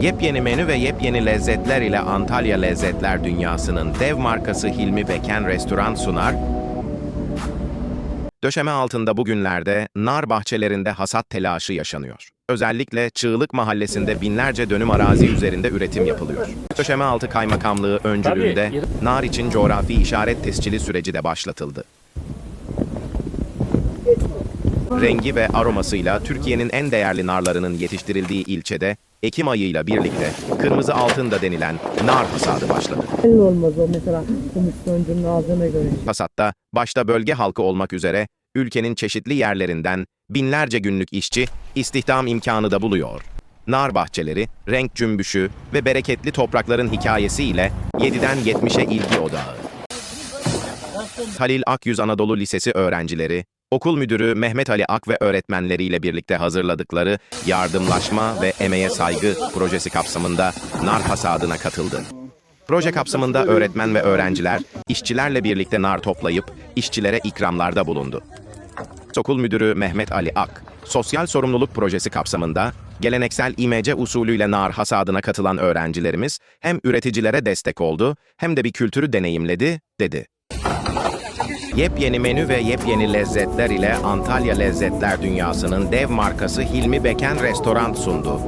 Yepyeni menü ve yepyeni lezzetler ile Antalya Lezzetler Dünyası'nın dev markası Hilmi Beken Restoran sunar. Döşeme altında bugünlerde nar bahçelerinde hasat telaşı yaşanıyor. Özellikle Çığlık Mahallesi'nde binlerce dönüm arazi üzerinde üretim yapılıyor. Döşeme altı kaymakamlığı öncülüğünde nar için coğrafi işaret tescili süreci de başlatıldı. Rengi ve aromasıyla Türkiye'nin en değerli narlarının yetiştirildiği ilçede Ekim ayıyla birlikte kırmızı altın da denilen nar hasadı başladı. Belli olmaz o mesela komisyoncunun ağzına göre. Hasatta başta bölge halkı olmak üzere ülkenin çeşitli yerlerinden binlerce günlük işçi istihdam imkanı da buluyor. Nar bahçeleri, renk cümbüşü ve bereketli toprakların hikayesiyle 7'den 70'e ilgi odağı. Halil Akyüz Anadolu Lisesi öğrencileri, okul müdürü Mehmet Ali Ak ve öğretmenleriyle birlikte hazırladıkları Yardımlaşma ve Emeğe Saygı projesi kapsamında nar hasadına katıldı. Proje kapsamında öğretmen ve öğrenciler işçilerle birlikte nar toplayıp işçilere ikramlarda bulundu. Okul müdürü Mehmet Ali Ak, sosyal sorumluluk projesi kapsamında geleneksel imece usulüyle nar hasadına katılan öğrencilerimiz hem üreticilere destek oldu hem de bir kültürü deneyimledi, dedi. Yepyeni menü ve yepyeni lezzetler ile Antalya Lezzetler Dünyası'nın dev markası Hilmi Beken Restoran sundu.